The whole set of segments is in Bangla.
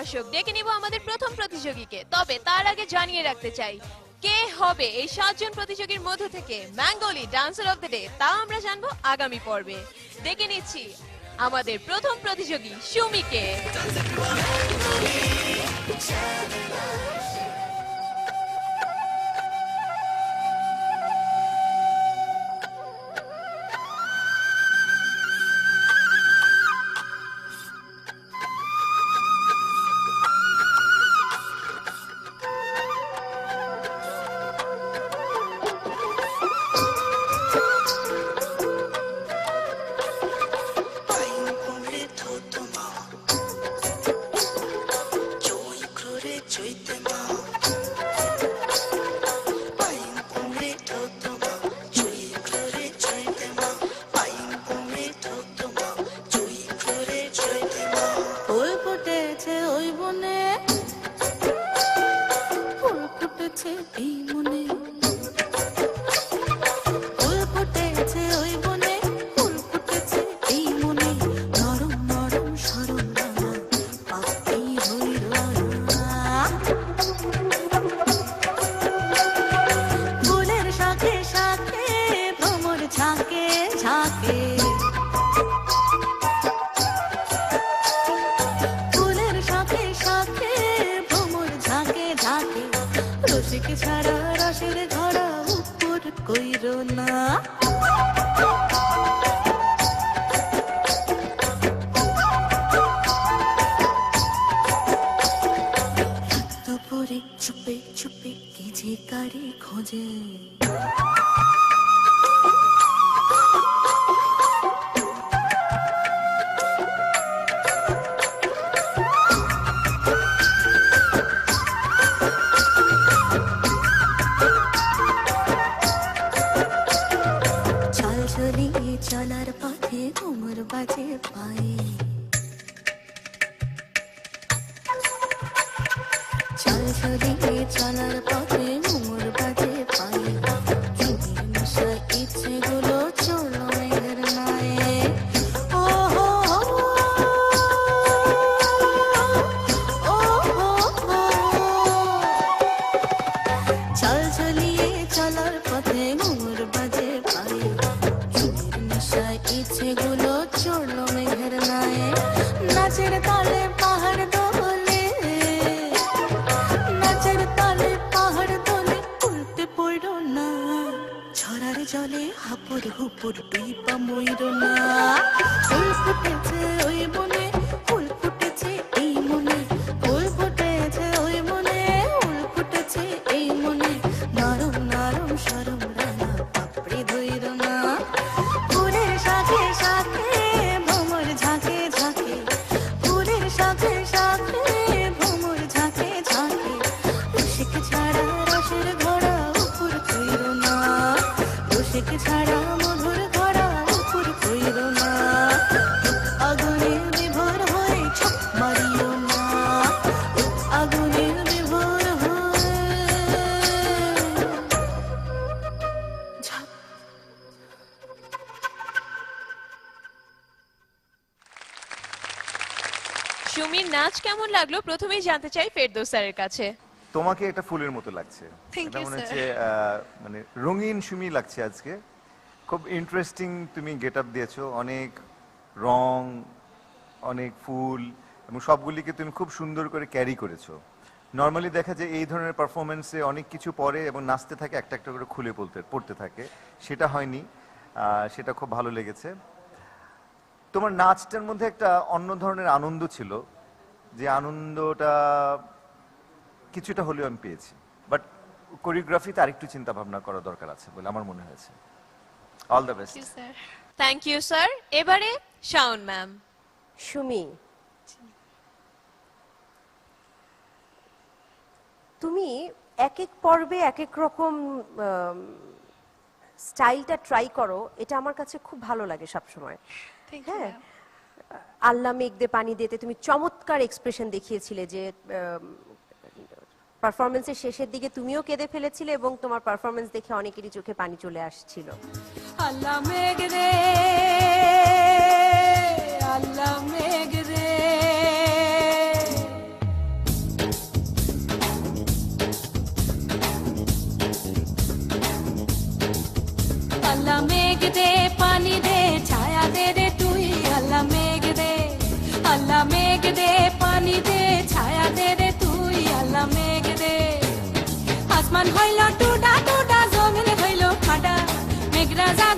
দর্শক, দেখে নিব আমাদের প্রথম প্রতিযোগীকে। তবে তার আগে জানিয়ে রাখতে চাই, কে হবে এই সাতজন প্রতিযোগীর মধ্য থেকে ম্যাঙ্গোলি ডান্সার অফ দ্য ডে, তা আমরা জানব আগামী পর্বে। দেখে নিচ্ছি আমাদের প্রথম প্রতিযোগী সুমিকে। দুপুরে চুপে চুপে কে যে কারে খোঁজে? হাপুর হুপুর পিপা ময়ূর না নাচ কেমন লাগল? প্রথমেই জানতে চাই ফেরদৌস স্যারের কাছে। তোমাকে একটা ফুলের মতো লাগছে। এটা মনে হচ্ছে মানে রঙিন সুমি লাগছে আজকে। খুব ইন্টারেস্টিং তুমি গেট আপ দিয়েছ। অনেক রং অনেক ফুল এবং সবগুলিকে তুমি খুব সুন্দর করে ক্যারি করেছ। নর্মালি দেখা যায় এই ধরনের পারফরমেন্সে অনেক কিছু পরে এবং নাচতে থাকে একটা একটা করে খুলে পড়তে পড়তে থাকে। সেটা হয়নি। সেটা খুব ভালো লেগেছে। তোমার নাচটার মধ্যে একটা অন্য ধরনের আনন্দ ছিল। যে আনন্দটা কিছুটা হলেও আমি পেয়েছি। বাট কোরিওগ্রাফিতে আরেকটু চিন্তা ভাবনা করা দরকার আছে বলে আমার মনে হয়েছে। All the best thank you sir এবারে শাওন ম্যাম। সুমি। তুমি এক এক পর্বে এক এক রকম স্টাইলটা ট্রাই করো এটা আমার কাছে খুব ভালো লাগে সবসময়। হ্যাঁ? আল্লাহ মেঘ দে পানি দিতে তুমি চমৎকার এক্সপ্রেশন দেখিয়েছিলে যে পারফরমেন্সের শেষের দিকে তুমিও কেঁদে ফেলেছিলে এবং তোমার পারফরমেন্স দেখে অনেকেরই চোখে পানি চলে আসছিল। আল্লাহ মেঘ রে, আল্লাহ মেঘ রে। আল্লাহ মেঘ দে পানি দে। আসমান হইল টুডা টুডা জমিন হইল ফাটা। মেঘরা যা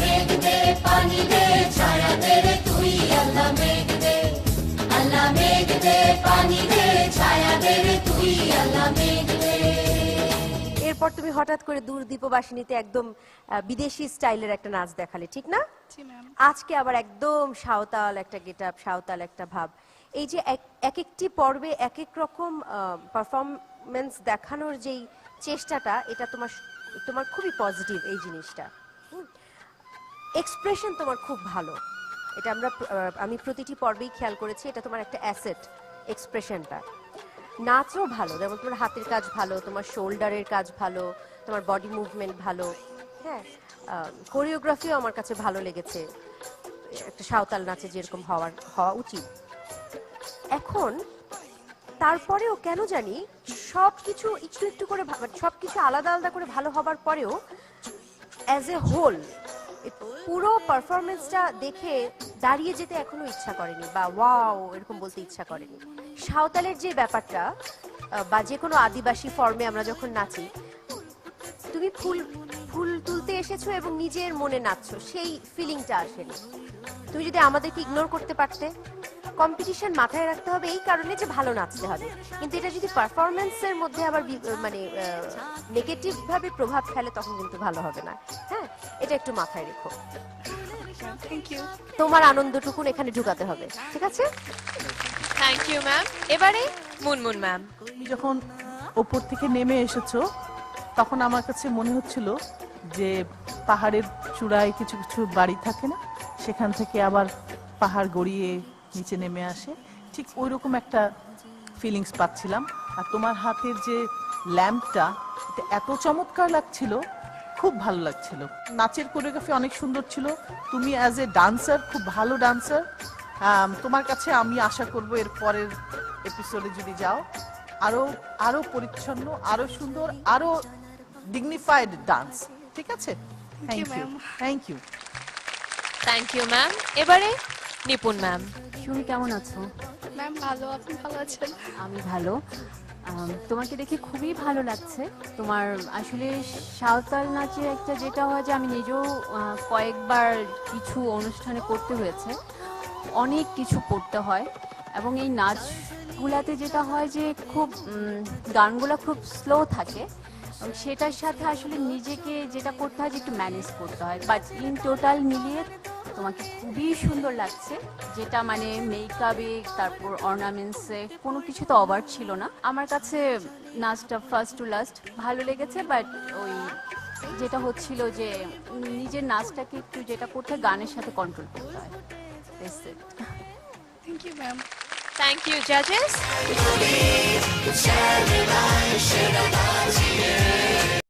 মেঘ দে পানি দে ছায়া দে রে তুই আল্লাহ মেঘ দে আল্লাহ মেঘ দে পানি দে ছায়া দে রে তুই আল্লাহ মেঘ দে এরপর তুমি হঠাৎ করে দূর দীপবাসিনীতে একদম বিদেশি স্টাইলের একটা নাচ দেখালে ঠিক না? আজকে আবার একদম সাঁওতাল একটা গেট আপ সাঁওতাল একটা ভাব। এই যে এক এক একটি পর্বে এক এক রকম পারফরমেন্স দেখানোর যেই চেষ্টাটা এটা তোমার তোমার খুবই পজিটিভ এই জিনিসটা। এক্সপ্রেশন তোমার খুব ভালো। এটা আমরা আমি প্রতিটি পর্বেই খেয়াল করেছি, এটা তোমার একটা অ্যাসেট এক্সপ্রেশনটা নাচও ভালো, যেমন তোমার হাতের কাজ ভালো, তোমার শোল্ডারের কাজ ভালো, তোমার বডি মুভমেন্ট ভালো। হ্যাঁ কোরিওগ্রাফিও আমার কাছে ভালো লেগেছে। একটা সাঁওতাল নাচে যেরকম হওয়ার, হওয়া উচিত। এখন, তারপরেও কেন জানি সব কিছু একটু একটু করে সব কিছু আলাদা আলাদা করে ভালো হবার পরেও অ্যাজ এ হোল পুরো পারফরমেন্সটা দেখে দাঁড়িয়ে যেতে এখনও ইচ্ছা করেনি বা ওয়াও এরকম বলতে ইচ্ছা করেনি। সাঁওতালের যে ব্যাপারটা বা যে কোনো আদিবাসী ফর্মে আমরা যখন নাচি, তুমি ফুল ফুল তুলতে এসেছ এবং নিজের মনে নাচছো, সেই ফিলিংটা আসেনি। তুমি যদি আমাদেরকে ইগনোর করতে পারতে কম্পিটিশন মাথায় রাখতে হবে এই কারণে যে ভালো নাচতে হবে। কিন্তু এটা যদি পারফরমেন্সের মধ্যে আবার মানে নেগেটিভ ভাবে প্রভাব ফেলে তখন কিন্তু ভালো হবে না। হ্যাঁ? এটা একটু মাথায় রেখো। থ্যাংক ইউ তোমার আনন্দটুকুন এখানে ঢুকাতে হবে ঠিক আছে? থ্যাংক ইউ ম্যাম এবারে মুনমুন ম্যাম তুমি যখন ওপর থেকে নেমে এসেছ তখন আমার কাছে মনে হচ্ছিল যে পাহাড়ের চূড়ায় কিছু কিছু বাড়ি থাকে না? সেখান থেকে আবার পাহাড় গড়িয়ে নিচে নেমে আসে। ঠিক ওই রকম একটা ফিলিংস পাচ্ছিলাম। আর তোমার হাতের যে ল্যাম্পটা এটা এত চমৎকার লাগছিল খুব ভালো লাগছিল। নাচের কোরিওগ্রাফি অনেক সুন্দর ছিল। তুমি অ্যাজ এ ডান্সার খুব ভালো ডান্সার তোমার কাছে আমি আশা করব এর পরের এপিসোডে যদি যাও আরও আরও পরিচ্ছন্ন আরও সুন্দর আরও ডিগনিফাইড ডান্স ঠিক আছে? Thank you thank you thank you ma'am এবারে নিপুণ ম্যাম তুমি কেমন আছো? ম্যাম ভালো। আপনি ভালো আছেন? আমি ভালো। আম, তোমাকে দেখে খুবই ভালো লাগছে। তোমার আসলে সাঁওতাল নাচের একটা যেটা হয় যে আমি নিজেও আহ, কয়েকবার কিছু অনুষ্ঠানে করতে হয়েছে। অনেক কিছু করতে হয়। এবং এই নাচগুলাতে যেটা হয় যে খুব উম, গানগুলো খুব স্লো থাকে। এবং সেটার সাথে আসলে নিজেকে যেটা করতে হয় যে একটু ম্যানেজ করতে হয়। বাট ইন টোটাল মিলিয়ে তোমাকে খুবই সুন্দর লাগছে। যেটা মানে মেকআপে তারপর অর্নামেন্টসে কোনো কিছু তো অবাক ছিল না। আমার কাছে নাচটা ফার্স্ট টু লাস্ট ভালো লেগেছে বাট ওই যেটা হচ্ছিল যে নিজের নাচটাকে একটু যেটা করতে গানের সাথে কন্ট্রোল করতে হয়। Thank you ma'am thank you জাজেস